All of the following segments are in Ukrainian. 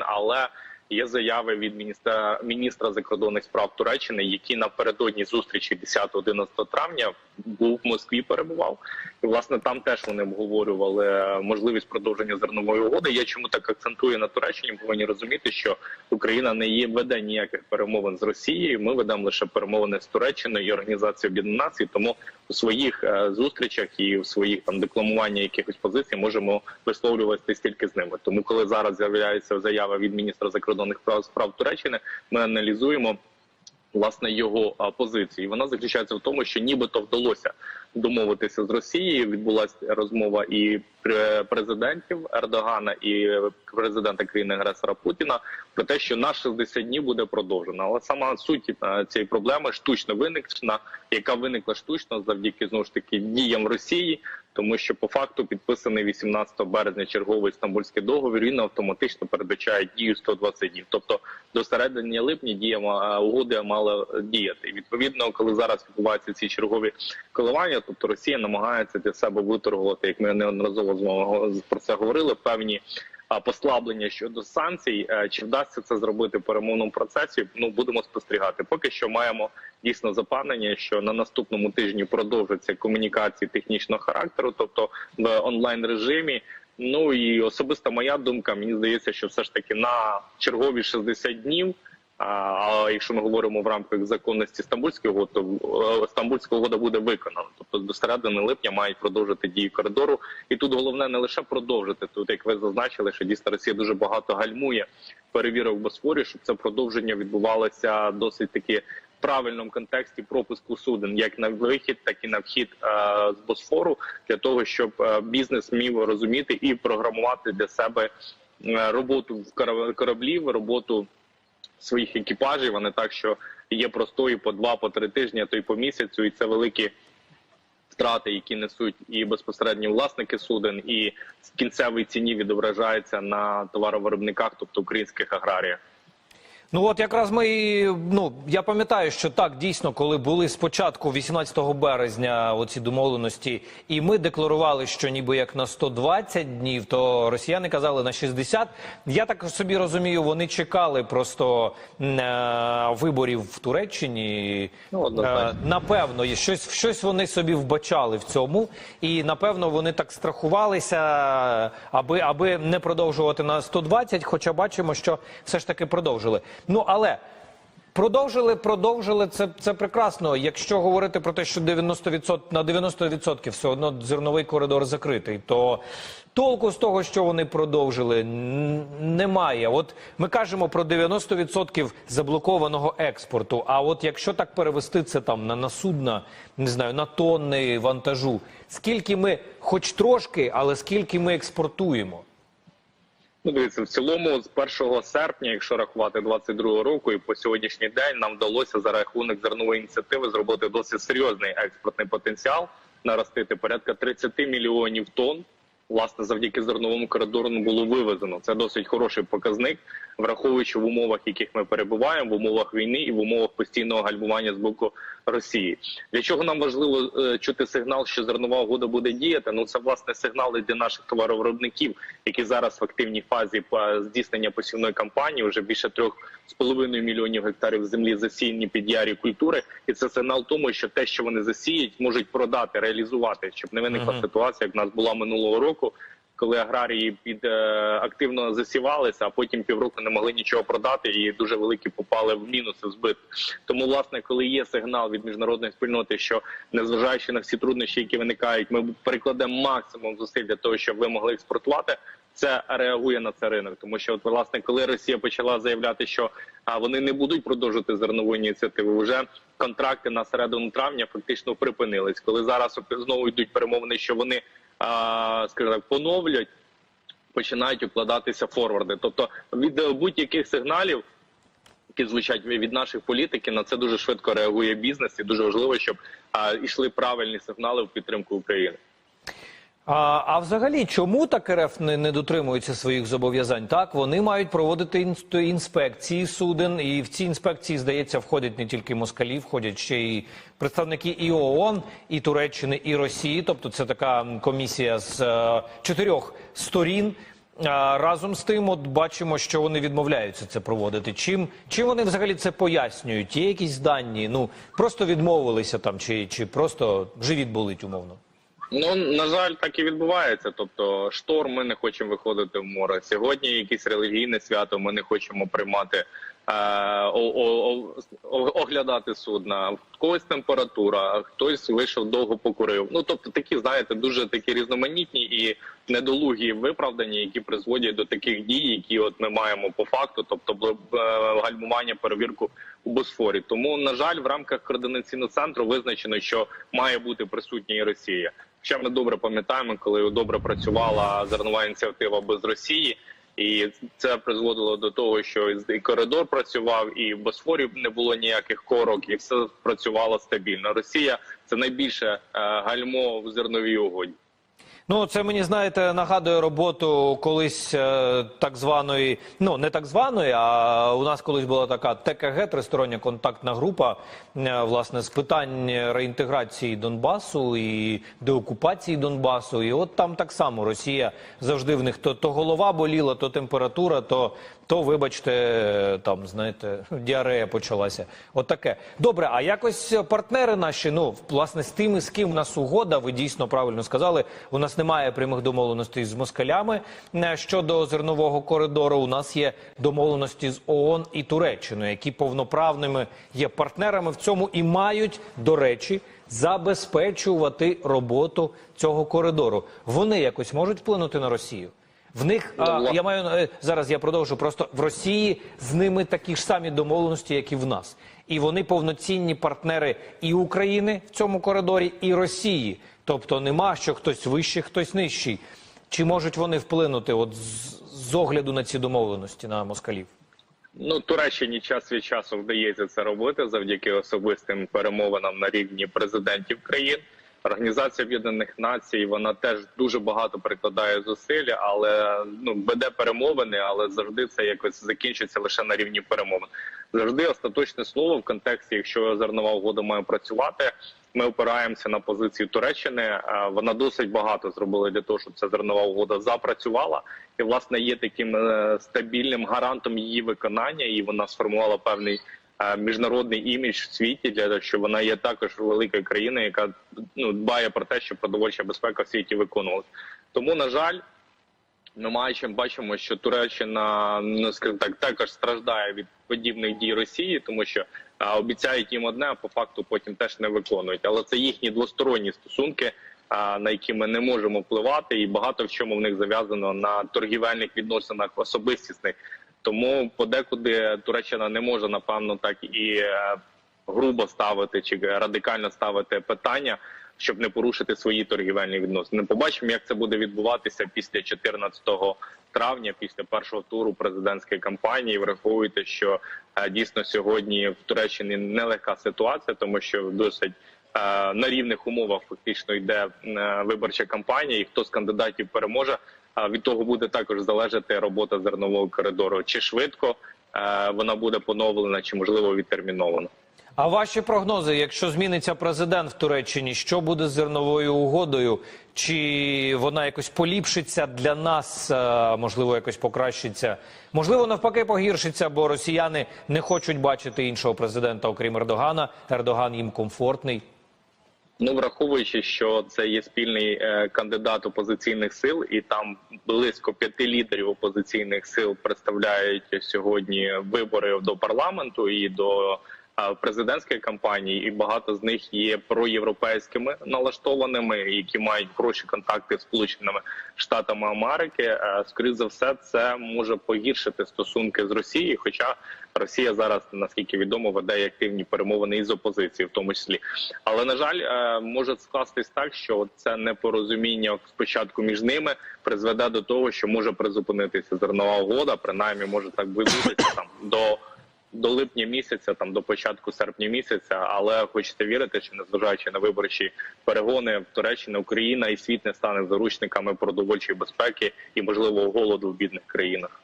але є заяви від міністра міністра закордонних справ Туреччини, які напередодні зустрічі 10-11 травня був в Москві. Перебував і власне там теж вони обговорювали е, можливість продовження зернової угоди. Я чому так акцентую на Туреччині? Повинні розуміти, що Україна не є веде ніяких перемовин з Росією. Ми ведемо лише перемовини з Туреччиною і Організацією Об'єднаних Націй. Тому у своїх е, зустрічах і в своїх там декламування якихось позицій можемо висловлюватися тільки з ними. Тому, коли зараз з'являється заява від міністра закордонних прав справ Туреччини, ми аналізуємо. Власне його позиції вона заключається в тому, що нібито вдалося домовитися з Росією. Відбулася розмова і пре- президентів Ердогана і президента країни агресора Путіна про те, що на 60 днів буде продовжена. Але сама суть е, цієї проблеми штучно виникла, яка виникла штучно завдяки знову ж таки діям Росії, тому що по факту підписаний 18 березня черговий стамбульський договір. Він автоматично передбачає дію 120 днів. Тобто до середини липня дія угоди мала діяти. І відповідно, коли зараз відбуваються ці чергові коливання, тобто Росія намагається для себе виторгувати, як ми неодноразово з про це говорили, певні послаблення щодо санкцій. Е, Чи вдасться це зробити в перемовному процесі? Ну будемо спостерігати. Поки що маємо дійсно запевнення, що на наступному тижні продовжаться комунікації технічного характеру, тобто в онлайн режимі. Ну і особиста моя думка, мені здається, що все ж таки на чергові 60 днів. А якщо ми говоримо в рамках законності Стамбульської угоди, то е, Стамбульська угода буде виконана. Тобто до середини липня мають продовжити дії коридору. І тут головне не лише продовжити. Тут, як ви зазначили, що дійсно Росія дуже багато гальмує перевірок Босфорі, щоб це продовження відбувалося досить таки в правильному контексті пропуску суден, як на вихід, так і на вхід е, з Босфору, для того, щоб е, бізнес міг розуміти і програмувати для себе роботу в кора- кораблів, роботу своїх екіпажів, а не так, що є простої по два, по три тижні, а то й по місяцю, і це великі втрати, які несуть і безпосередньо власники суден, і в ціні відображається на товаровиробниках, тобто українських аграріях. Ну от якраз ми ну я пам'ятаю, що так дійсно, коли були спочатку 18 березня оці домовленості, і ми декларували, що ніби як на 120 днів, то росіяни казали на 60. Я так собі розумію, вони чекали просто е, виборів в Туреччині. Ну. Е, напевно, щось щось вони собі вбачали в цьому, і напевно вони так страхувалися, аби аби не продовжувати на 120, Хоча бачимо, що все ж таки продовжили. Ну але продовжили, продовжили це, це прекрасно. Якщо говорити про те, що 90% на 90% все одно зерновий коридор закритий, то толку з того, що вони продовжили, немає. От ми кажемо про 90% заблокованого експорту. А от якщо так перевести це там на, на судна, не знаю, на тонни вантажу, скільки ми, хоч трошки, але скільки ми експортуємо? Ну, дивіться, в цілому з 1 серпня, якщо рахувати 22 року, і по сьогоднішній день нам вдалося за рахунок зернової ініціативи зробити досить серйозний експортний потенціал, наростити порядка 30 мільйонів тонн. Власне, завдяки зерновому коридору було вивезено. Це досить хороший показник, враховуючи в умовах, в яких ми перебуваємо, в умовах війни і в умовах постійного гальмування з боку Росії. Для чого нам важливо е, чути сигнал, що зернова угода буде діяти? Ну це власне сигнали для наших товаровиробників, які зараз в активній фазі здійснення посівної кампанії вже більше трьох з половиною мільйонів гектарів землі засіяні під ярі культури, і це сигнал тому, що те, що вони засіють, можуть продати, реалізувати, щоб не виникла ситуація, як в нас була минулого року. Коли аграрії під е, активно засівалися, а потім півроку не могли нічого продати, і дуже великі попали в мінуси в збиток. Тому, власне, коли є сигнал від міжнародної спільноти, що незважаючи на всі труднощі, які виникають, ми перекладемо максимум зусиль для того, щоб ви могли експортувати. Це реагує на це ринок, тому що от власне, коли Росія почала заявляти, що а, вони не будуть продовжувати зернову ініціативу, вже контракти на середину травня фактично припинились. Коли зараз знову йдуть перемовини, що вони скажімо так, поновлять, починають укладатися форварди. Тобто від е, будь-яких сигналів, які звучать від наших політиків, на це дуже швидко реагує бізнес, і дуже важливо, щоб а, йшли правильні сигнали в підтримку України. А, а взагалі, чому так РФ не, не дотримується своїх зобов'язань? Так, вони мають проводити інст- інспекції суден, і в ці інспекції, здається, входять не тільки москалі, входять ще й представники і ООН, і Туреччини, і Росії. Тобто, це така комісія з е, чотирьох сторін. А, разом з тим, от бачимо, що вони відмовляються це проводити. Чим, чим вони взагалі це пояснюють? Є якісь дані? Ну просто відмовилися там, чи, чи просто живіт болить умовно? Ну на жаль, так і відбувається. Тобто, шторм ми не хочемо виходити в море. Сьогодні якесь релігійне свято. Ми не хочемо приймати оглядати судна. В когось температура, хтось вийшов довго покурив. Ну тобто, такі знаєте, дуже такі різноманітні і недолугі виправдання, які призводять до таких дій, які от ми маємо по факту, тобто е, гальмування перевірку у Босфорі. Тому на жаль, в рамках координаційного центру визначено, що має бути присутня і Росія. Хоча ми добре пам'ятаємо, коли добре працювала зернова ініціатива без Росії, і це призводило до того, що і коридор працював, і в Босфорі не було ніяких корок, і все працювало стабільно. Росія це найбільше е, гальмо в зерновій угоді. Ну, це мені знаєте нагадує роботу колись е, так званої, ну не так званої, а у нас колись була така ТКГ, тристороння контактна група, е, власне, з питань реінтеграції Донбасу і деокупації Донбасу. І от там так само Росія завжди в них то, то голова боліла, то температура, то, то вибачте, там знаєте, діарея почалася. От таке. Добре, а якось партнери наші, ну власне, з тими, з ким у нас угода, ви дійсно правильно сказали. У нас немає прямих домовленостей з москалями е, щодо зернового коридору. У нас є домовленості з ООН і Туреччиною, які повноправними є партнерами в цьому і мають, до речі, забезпечувати роботу цього коридору. Вони якось можуть вплинути на Росію. В них а, я маю е, зараз. Я продовжу. Просто в Росії з ними такі ж самі домовленості, як і в нас, і вони повноцінні партнери і України в цьому коридорі, і Росії. Тобто нема що хтось вищий, хтось нижчий. Чи можуть вони вплинути, от з, з огляду на ці домовленості на москалів? Ну, Туреччині час від часу вдається це робити завдяки особистим перемовинам на рівні президентів країн. Організація Об'єднаних Націй вона теж дуже багато прикладає зусиль, але ну веде перемовини, але завжди це якось закінчиться лише на рівні перемовин. Завжди остаточне слово в контексті, якщо зернова угода має працювати. Ми опираємося на позицію Туреччини. Е, Вона досить багато зробила для того, щоб ця зернова угода запрацювала, і власне є таким е, стабільним гарантом її виконання, і вона сформувала певний міжнародний імідж в світі для того, що вона є також великою країною, яка ну дбає про те, щоб продовольча безпека в світі виконувалась. Тому на жаль. Ми маючим бачимо, що Туреччина ну скажімо так також страждає від подібних дій Росії, тому що а, обіцяють їм одне, а по факту потім теж не виконують. Але це їхні двосторонні стосунки, а, на які ми не можемо впливати, і багато в чому в них зав'язано на торгівельних відносинах особистісних. Тому подекуди Туреччина не може напевно так і е, грубо ставити чи радикально ставити питання, щоб не порушити свої торгівельні відносини. Побачимо, як це буде відбуватися після 14 травня, після першого туру президентської кампанії. Враховуйте, що е, дійсно сьогодні в Туреччині нелегка ситуація, тому що досить. е, На рівних умовах фактично йде виборча кампанія, і хто з кандидатів переможе, від того буде також залежати робота зернового коридору. Чи швидко е, вона буде поновлена, чи можливо відтермінована. А ваші прогнози, якщо зміниться президент в Туреччині, що буде з зерновою угодою? Чи вона якось поліпшиться для нас, е, можливо, якось покращиться? Можливо, навпаки, погіршиться, бо росіяни не хочуть бачити іншого президента, окрім Ердогана. Ердоган їм комфортний. Ну, враховуючи, що це є спільний е, кандидат опозиційних сил, і там близько п'яти лідерів опозиційних сил представляють сьогодні вибори до парламенту і до е, президентської кампанії, і багато з них є проєвропейськими налаштованими, які мають хороші контакти з Сполученими Штатами Америки. Е, Скоріше за все, це може погіршити стосунки з Росією, хоча Росія зараз, наскільки відомо, веде активні перемовини із опозицією, в тому числі. Але на жаль, е, може скластись так, що це непорозуміння спочатку між ними призведе до того, що може призупинитися зернова угода. Принаймні, може так відбутися там до. До липня місяця, там до початку серпня місяця, але хочете вірити, що незважаючи на виборчі перегони в Туреччині, Україна і світ не стане заручниками продовольчої безпеки і можливо голоду в бідних країнах.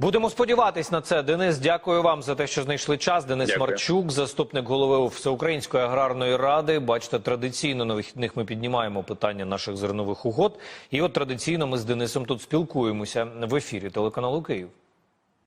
Будемо сподіватись на це. Денис, дякую вам за те, що знайшли час. Денис Дякую. Марчук, заступник голови Всеукраїнської аграрної ради. Бачите, традиційно на вихідних ми піднімаємо питання наших зернових угод. І от традиційно ми з Денисом тут спілкуємося в ефірі телеканалу Київ.